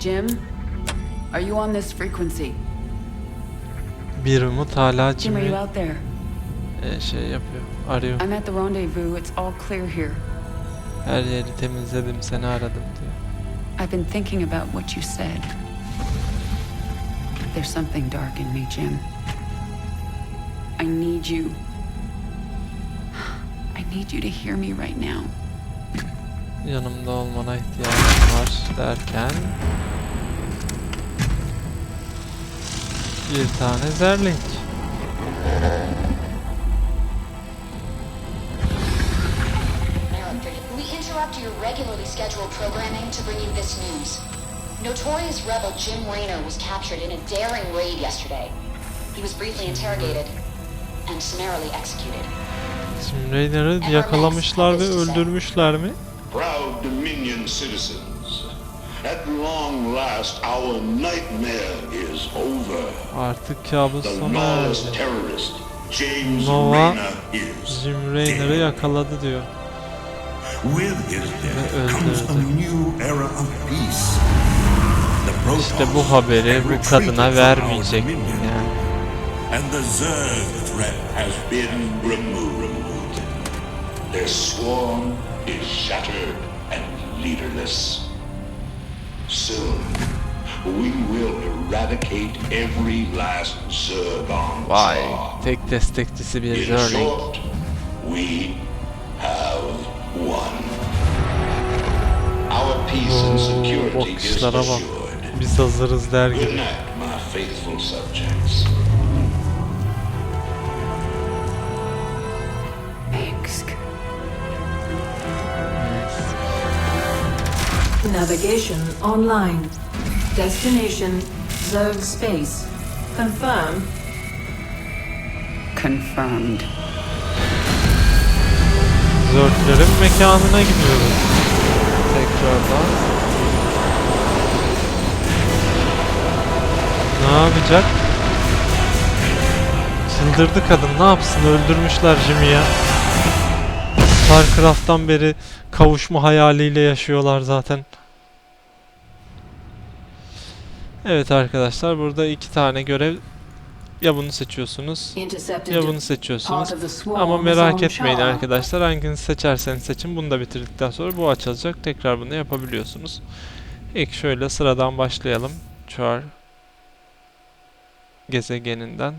Jim, are you on this frequency? Bir umut hala Jim, are you out there? e, şey yapıyor. Arıyor. I'm at the rendezvous. It's all clear here. Her yeri temizledim seni aradım diyor. I've been thinking about what you said. There's something dark in me, Jim. I need you. I need you to hear me right now. Yanımda olmana ihtiyacım var derken bir tane zerlink. We interrupt your regularly scheduled programming to bring you this news. Notorious rebel Jim Raynor was captured in a daring raid yesterday. He was briefly interrogated and summarily executed. Şimdi Rainer'ı yakalamışlar ve öldürmüşler mi? Proud Dominion citizens, at long last our nightmare is over. Artık kabus sona erdi. James Nova Jim Rainer'ı yakaladı diyor. With his death comes a new era of peace. İşte bu haberi bu kadına vermeyecek. Yani And the Zerg threat has been removed. Their swarm is shattered and leaderless. Soon, we will eradicate every last Zerg on vay tek destekçisi bir In Zerling. short, we have won. Our peace and security is assured. Biz hazırız der Good gibi. night, my faithful subjects. Navigation online. Destination Zerg Space. Confirm. Confirmed. Zörtlerin mekanına gidiyoruz. Tekrardan. Ne yapacak? Çıldırdı kadın. Ne yapsın? Öldürmüşler Jimmy'yi. ya. Starcraft'tan beri kavuşma hayaliyle yaşıyorlar zaten. Evet arkadaşlar burada iki tane görev ya bunu seçiyorsunuz ya bunu seçiyorsunuz. Ama merak etmeyin arkadaşlar. Hanginizi seçerseniz seçin. Bunu da bitirdikten sonra bu açılacak. Tekrar bunu yapabiliyorsunuz. İlk şöyle sıradan başlayalım. Char gezegeninden.